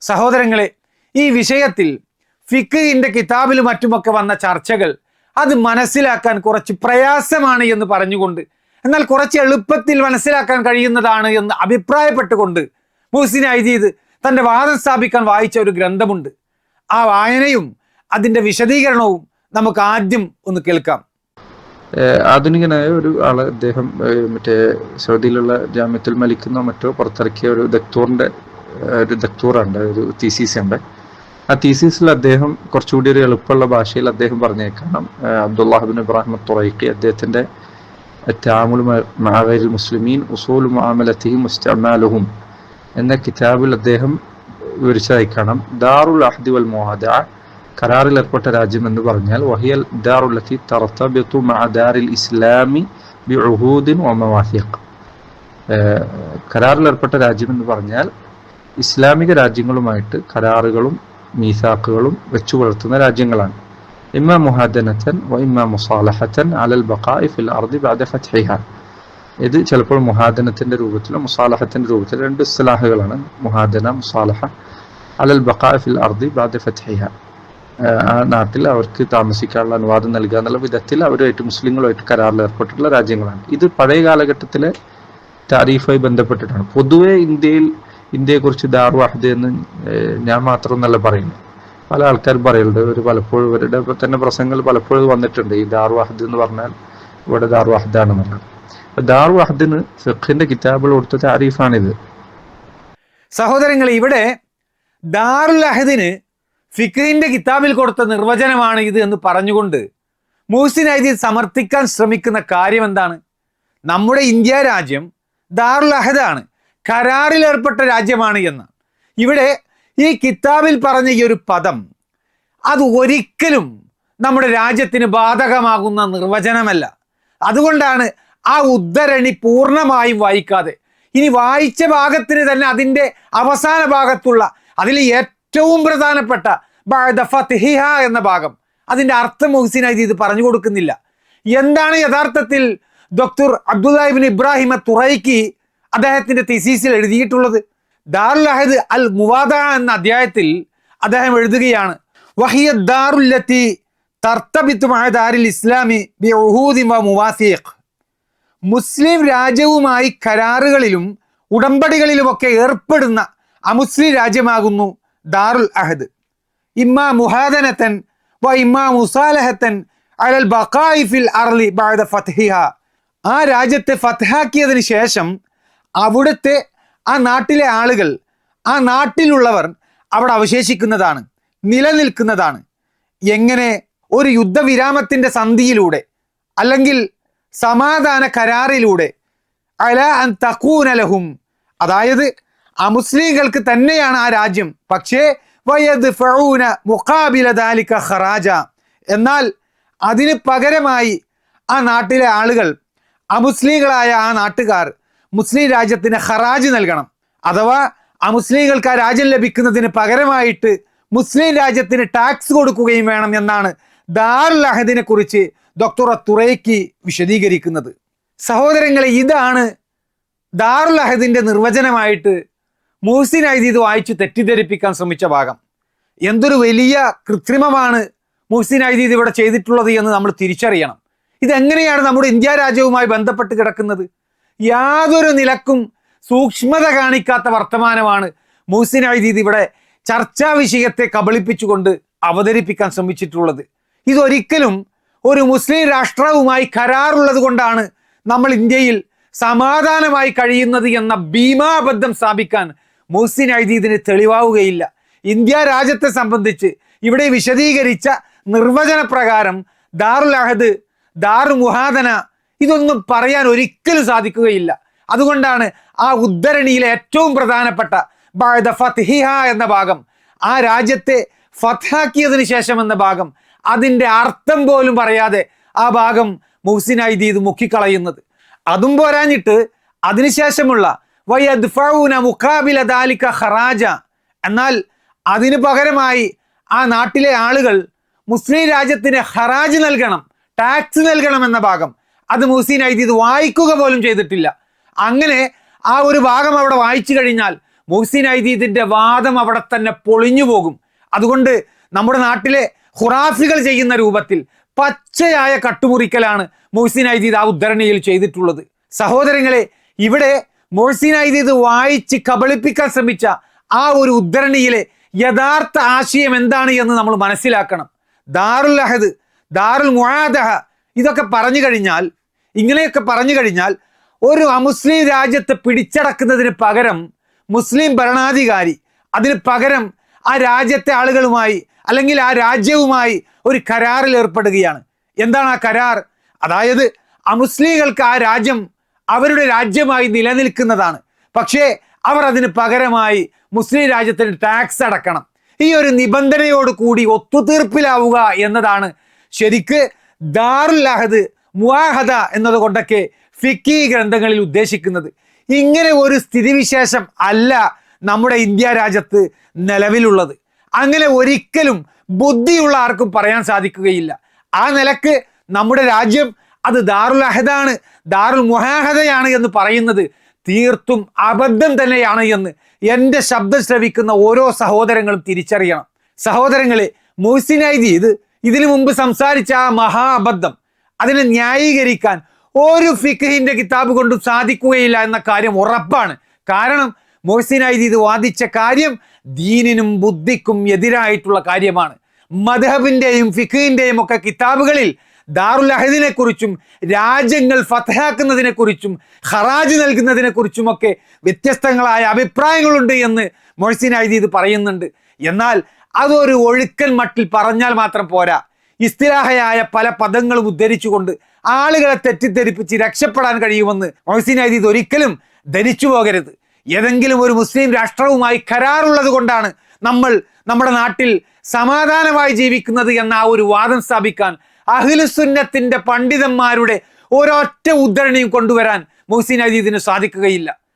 സഹോദരങ്ങളെ ഈ വിഷയത്തിൽ ഫിക്കിന്റെ കിതാബിലും മറ്റുമൊക്കെ വന്ന ചർച്ചകൾ അത് മനസ്സിലാക്കാൻ കുറച്ച് പ്രയാസമാണ് എന്ന് പറഞ്ഞുകൊണ്ട് എന്നാൽ കുറച്ച് എളുപ്പത്തിൽ മനസ്സിലാക്കാൻ കഴിയുന്നതാണ് എന്ന് അഭിപ്രായപ്പെട്ടുകൊണ്ട് മുഹ്സിൻ ഐദീദ് തന്റെ വാദം സ്ഥാപിക്കാൻ വായിച്ച ഒരു ഗ്രന്ഥമുണ്ട്. ആ വായനയും അതിന്റെ വിശദീകരണവും നമുക്ക് ആദ്യം ഒന്ന് കേൾക്കാം. ആധുനികനായ ഒരു ആൾ അദ്ദേഹം മറ്റേ സൗദിയിലുള്ള ജാമ്യത്തിൽ മലിക്കുന്നോ മറ്റോ പുറത്തിറക്കിയ ഒരു ദക്തൂറിന്റെ ഒരു ദക്തൂറുണ്ട് ഒരു തീസീസ് ഉണ്ട്. ആ തീസീസിൽ അദ്ദേഹം കുറച്ചുകൂടി ഒരു എളുപ്പമുള്ള ഭാഷയിൽ അദ്ദേഹം പറഞ്ഞേക്കണം. അബ്ദുല്ലാഹിബിൻ ഇബ്രാഹിം തുറൈഖി അദ്ദേഹത്തിന്റെ താമുൽ മഅഗൈൽ മുസ്ലിമീൻ ഉസൂലു എന്ന കിതാബിൽ അദ്ദേഹം വിവരിച്ചതായി കാണാം ദാറുൽ അഹ്ദി വൽ മുഹാദഅ കരാറിൽ ഏർപ്പെട്ട രാജ്യം എന്ന് പറഞ്ഞാൽ വഹിയൽ ദാറുല്ലത്തി തർത്തബിത്തു മഅ ദാരിൽ ഇസ്ലാമി ബി ഉഹൂദിൻ വമവാഹിഖ് കരാറിൽ ഏർപ്പെട്ട രാജ്യം എന്ന് പറഞ്ഞാൽ ഇസ്ലാമിക രാജ്യങ്ങളുമായിട്ട് കരാറുകളും മീസാക്കുകളും വെച്ചു പുലർത്തുന്ന രാജ്യങ്ങളാണ്. ഇമ്മ മുഹാദനത്തൻ വ ഇമ്മ മുസാലഹത്തൻ അലൽ ബഖാഇ ഫിൽ അർദി ഫത്ഹിഹ. ഇത് ചിലപ്പോൾ മുഹാദനത്തിന്റെ രൂപത്തിലോ മുസാലഹത്തിന്റെ രൂപത്തിലോ രണ്ട് ഇസ്ലാഹുകളാണ്. മുഹാദന മുസാലഹ അലൽ ബഖാഇ ഫിൽ അർദി ബഅദ ഫത്ഹിഹ. ആ നാട്ടിൽ അവർക്ക് താമസിക്കാനുള്ള അനുവാദം നൽകുക എന്നുള്ള വിധത്തിൽ അവരുമായിട്ട് മുസ്ലിങ്ങളുമായിട്ട് കരാറിൽ ഏർപ്പെട്ടിട്ടുള്ള രാജ്യങ്ങളാണ്. ഇത് പഴയ കാലഘട്ടത്തിലെ താരീഫുമായി ബന്ധപ്പെട്ടിട്ടാണ്. പൊതുവെ ഇന്ത്യയിൽ ഇന്ത്യയെക്കുറിച്ച് ദാർ വാഹദ് എന്ന് ഞാൻ മാത്രം നല്ല പറയുന്നു പല ആൾക്കാരും പറയുന്നുണ്ട് ഒരു പലപ്പോഴും ഇവരുടെ തന്നെ പ്രസംഗങ്ങൾ പലപ്പോഴും വന്നിട്ടുണ്ട് ഈ ദാർ വാഹദ് എന്ന് പറഞ്ഞാൽ ഇവിടെ ദാർ വാഹദാണെന്നുള്ളത് അപ്പൊ വാഹദിന് ഫിഖിന്റെ കിതാബുകൾ കൊടുത്ത താരീഫാണിത്. സഹോദരങ്ങൾ ഇവിടെ ദാറുൽ അഹദിന് ഫിഖിന്റെ കിതാബിൽ കൊടുത്ത നിർവചനമാണ് ഇത് എന്ന് പറഞ്ഞുകൊണ്ട് മൂസിൻ ഐദീദ് സമർത്ഥിക്കാൻ ശ്രമിക്കുന്ന കാര്യം എന്താണ്? നമ്മുടെ ഇന്ത്യ രാജ്യം ദാറുൽ അഹദാണ്. കരാറിൽ ഏർപ്പെട്ട രാജ്യമാണ് എന്ന്. ഇവിടെ ഈ കിതാബിൽ പറഞ്ഞ ഈ ഒരു പദം അത് ഒരിക്കലും നമ്മുടെ രാജ്യത്തിന് ബാധകമാകുന്ന നിർവചനമല്ല. അതുകൊണ്ടാണ് ആ ഉദ്ധരണി പൂർണമായും വായിക്കാതെ. ഇനി വായിച്ച ഭാഗത്തിന് തന്നെ അതിന്റെ അവസാന ഭാഗത്തുള്ള അതിൽ ഏറ്റവും പ്രധാനപ്പെട്ട ഫത്ഹിഹ എന്ന ഭാഗം അതിന്റെ അർത്ഥം മുഹ്സിൻ ഇത് പറഞ്ഞു കൊടുക്കുന്നില്ല. എന്താണ് യഥാർത്ഥത്തിൽ ഡോക്ടർ അബ്ദുല്ലാഹിബിൻ ഇബ്രാഹിം തുറൈക്ക് അദ്ദേഹത്തിന്റെ തിസീസിൽ എഴുതിയിട്ടുള്ളത്. ദാറുൽ അഹദ് അൽ മുവാദ എന്ന അധ്യായത്തിൽ അദ്ദേഹം എഴുതുകയാണ് വഹിയ ദാറുല്ലത്തി തർത്തബിത്തുമായ ദാരിൽ ഇസ്ലാമി ബി മുവാസിഖ്. മുസ്ലിം രാജ്യവുമായി കരാറുകളിലും ഉടമ്പടികളിലുമൊക്കെ ഏർപ്പെടുന്ന അമുസ്ലിം രാജ്യമാകുന്നു ദാറുൽ അഹദ്. ഇമ്മാ മുഹാദനത്തൻ വ ഇമ്മാ മുസാലഹത്തൻ അലൽ ബഖായി ഫിൽ അർലി ബഅദ ഫത്ഹിഹ. ആ രാജ്യത്തെ ഫത്ഹാക്കിയതിന് ശേഷം അവിടുത്തെ ആ നാട്ടിലെ ആളുകൾ ആ നാട്ടിലുള്ളവർ അവിടെ അവശേഷിക്കുന്നതാണ് നിലനിൽക്കുന്നതാണ്. എങ്ങനെ ഒരു യുദ്ധവിരാമത്തിന്റെ സന്ധിയിലൂടെ അല്ലെങ്കിൽ സമാധാന കരാറിലൂടെ അല അൻ തക്കൂനലഹും അതായത് അമുസ്ലിങ്ങൾക്ക് തന്നെയാണ് ആ രാജ്യം. പക്ഷേ വയദ് ഫഊന മുഖാബില ദാലിക ഖറാജ. എന്നാൽ അതിന് പകരമായി ആ നാട്ടിലെ ആളുകൾ അമുസ്ലിങ്ങളായ ആ നാട്ടുകാർ മുസ്ലിം രാജ്യത്തിന് ഹറാജ് നൽകണം. അഥവാ അമുസ്ലിങ്ങൾക്ക് ആ രാജ്യം ലഭിക്കുന്നതിന് പകരമായിട്ട് മുസ്ലിം രാജ്യത്തിന് ടാക്സ് കൊടുക്കുകയും വേണം എന്നാണ് ദാറുൽ അഹദിനെ കുറിച്ച് ഡോക്ടർ തുറൈക്ക് വിശദീകരിക്കുന്നത്. സഹോദരങ്ങളെ ഇതാണ് ദാറുൽ അഹദിന്റെ നിർവചനമായിട്ട് മൂസിൻ ഇത് വായിച്ച് തെറ്റിദ്ധരിപ്പിക്കാൻ ശ്രമിച്ച ഭാഗം. എന്തൊരു വലിയ കൃത്രിമമാണ് മുഹ്സിൻ ഐദീദ് ഇവിടെ ചെയ്തിട്ടുള്ളത് എന്ന് നമ്മൾ തിരിച്ചറിയണം. ഇതെങ്ങനെയാണ് നമ്മുടെ ഇന്ത്യ രാജ്യവുമായി ബന്ധപ്പെട്ട് കിടക്കുന്നത്? യാതൊരു നിലക്കും സൂക്ഷ്മത കാണിക്കാത്ത വർത്തമാനമാണ് മുഹസിൻ ഐദീദ് ഇവിടെ ചർച്ചാ വിഷയത്തെ കബളിപ്പിച്ചുകൊണ്ട് അവതരിപ്പിക്കാൻ ശ്രമിച്ചിട്ടുള്ളത്. ഇതൊരിക്കലും ഒരു മുസ്ലിം രാഷ്ട്രവുമായി കരാറുള്ളത് കൊണ്ടാണ് നമ്മൾ ഇന്ത്യയിൽ സമാധാനമായി കഴിയുന്നത് എന്ന ഭീമാബദ്ധം സ്ഥാപിക്കാൻ മുഹസിൻ ഐദീദിന് തെളിവാവുകയില്ല. ഇന്ത്യ രാജ്യത്തെ സംബന്ധിച്ച് ഇവിടെ വിശദീകരിച്ച നിർവചനപ്രകാരം ദാറുൽ അഹദ് ദാറു മുഹാദന ഇതൊന്നും പറയാൻ ഒരിക്കലും സാധിക്കുകയില്ല. അതുകൊണ്ടാണ് ആ ഉദ്ധരണിയിലെ ഏറ്റവും പ്രധാനപ്പെട്ട ഫത്ഹിഹ എന്ന ഭാഗം ആ രാജ്യത്തെ ഫത്ഹാക്കിയതിനു ശേഷം എന്ന ഭാഗം അതിന്റെ അർത്ഥം പോലും പറയാതെ ആ ഭാഗം മുഹ്സിനായി ഇത് മുക്കിക്കളയുന്നത്. അതും പോരാഞ്ഞിട്ട് അതിനുശേഷമുള്ള വയദ്ഫഊന മുഖാബില ദാലിക ഖറാജ എന്നാൽ അതിനു പകരമായി ആ നാട്ടിലെ ആളുകൾ മുസ്ലിം രാജ്യത്തിന് ഹറാജ് നൽകണം ടാക്സ് നൽകണം എന്ന ഭാഗം അത് മുഹസീൻ ഐദി ഇത് വായിക്കുക പോലും ചെയ്തിട്ടില്ല. അങ്ങനെ ആ ഒരു ഭാഗം അവിടെ വായിച്ചു കഴിഞ്ഞാൽ മുഹസീൻ ഐദീദിന്റെ വാദം അവിടെ തന്നെ പൊളിഞ്ഞു പോകും. അതുകൊണ്ട് നമ്മുടെ നാട്ടിലെ ഖുറാഫികൾ ചെയ്യുന്ന രൂപത്തിൽ പച്ചയായ കട്ടുമുറിക്കലാണ് മുഹസീൻ ഐദീദ് ആ ഉദ്ധരണിയിൽ ചെയ്തിട്ടുള്ളത്. സഹോദരങ്ങളെ ഇവിടെ മുഹസീൻ ഐദീദ് വായിച്ച് കബളിപ്പിക്കാൻ ശ്രമിച്ച ആ ഒരു ഉദ്ധരണിയിലെ യഥാർത്ഥ ആശയം എന്താണ് എന്ന് നമ്മൾ മനസ്സിലാക്കണം. ദാറുൽ അഹദ് ദാറുൽ മുഹാദഹ ഇതൊക്കെ പറഞ്ഞു കഴിഞ്ഞാൽ ഇങ്ങനെയൊക്കെ പറഞ്ഞു കഴിഞ്ഞാൽ ഒരു അമുസ്ലിം രാജ്യത്തെ പിടിച്ചടക്കുന്നതിന് പകരം മുസ്ലിം ഭരണാധികാരി അതിന് പകരം ആ രാജ്യത്തെ ആളുകളുമായി അല്ലെങ്കിൽ ആ രാജ്യവുമായി ഒരു കരാറിൽ ഏർപ്പെടുകയാണ്. എന്താണ് ആ കരാർ? അതായത് അമുസ്ലിങ്ങൾക്ക് ആ രാജ്യം അവരുടെ രാജ്യമായി നിലനിൽക്കുന്നതാണ്. പക്ഷേ അവർ അതിന് പകരമായി മുസ്ലിം രാജ്യത്തിന് ടാക്സ് അടക്കണം. ഈ ഒരു നിബന്ധനയോട് കൂടി ഒത്തുതീർപ്പിലാവുക എന്നതാണ് ശരിക്ക് ദാറുൽ അഹദ് മുവാഹദ എന്നതുകൊണ്ടൊക്കെ ഫിക്കി ഗ്രന്ഥങ്ങളിൽ ഉദ്ദേശിക്കുന്നത്. ഇങ്ങനെ ഒരു സ്ഥിതിവിശേഷം അല്ല നമ്മുടെ ഇന്ത്യ രാജ്യത്ത് നിലവിലുള്ളത്. അങ്ങനെ ഒരിക്കലും ബുദ്ധിയുള്ള ആർക്കും പറയാൻ സാധിക്കുകയില്ല. ആ നിലയ്ക്ക് നമ്മുടെ രാജ്യം അത് ദാറുൽ അഹദാണ് ദാറുൽ മുഹാഹദയാണ് എന്ന് പറയുന്നത് തീർത്തും അബദ്ധം തന്നെയാണ് എന്ന് എന്റെ ശബ്ദം ശ്രവിക്കുന്ന ഓരോ സഹോദരങ്ങളും തിരിച്ചറിയണം. സഹോദരങ്ങളെ മുഹ്സിനൈദി ഇത് ഇതിനു മുമ്പ് സംസാരിച്ച ആ മഹാ അബദ്ധം. അതിനെ ന്യായീകരിക്കാൻ ഒരു ഫിഖിന്റെ കിതാബ് കൊണ്ടും സാധിക്കുകയില്ല എന്ന കാര്യം ഉറപ്പാണ്. കാരണം മൊഹ്സിനൈദി ഇത് വാദിച്ച കാര്യം ദീനിനും ബുദ്ധിക്കും എതിരായിട്ടുള്ള കാര്യമാണ്. മധബിന്റെയും ഫിഖിന്റെയും ഒക്കെ കിതാബുകളിൽ ദാറുൽ അഹദിനെ കുറിച്ചും രാജ്യങ്ങൾ ഫതഹാക്കുന്നതിനെ കുറിച്ചും ഹറാജ് നൽകുന്നതിനെ കുറിച്ചുമൊക്കെ വ്യത്യസ്തങ്ങളായ അഭിപ്രായങ്ങളുണ്ട് എന്ന് മൊഹ്സിൻ ഇത് പറയുന്നുണ്ട്. എന്നാൽ അതൊരു ഒഴുക്കൻ മട്ടിൽ പറഞ്ഞാൽ മാത്രം പോരാ. ഇസ്തിലാഹയായ പല പദങ്ങളും ഉദ്ധരിച്ചുകൊണ്ട് ആളുകളെ തെറ്റിദ്ധരിപ്പിച്ച് രക്ഷപ്പെടാൻ കഴിയുമെന്ന് മൊഹസിൻ അജീദ് ഒരിക്കലും ധരിച്ചു പോകരുത്. ഏതെങ്കിലും ഒരു മുസ്ലിം രാഷ്ട്രവുമായി കരാറുള്ളത് കൊണ്ടാണ് നമ്മൾ നമ്മുടെ നാട്ടിൽ സമാധാനമായി ജീവിക്കുന്നത് എന്ന ആ ഒരു വാദം സ്ഥാപിക്കാൻ അഖിലുസുന്നത്തിന്റെ പണ്ഡിതന്മാരുടെ ഒരൊറ്റ ഉദ്ധരണിയും കൊണ്ടുവരാൻ മുഹ്സിൻ അജീദിന് സാധിക്കുകയില്ല.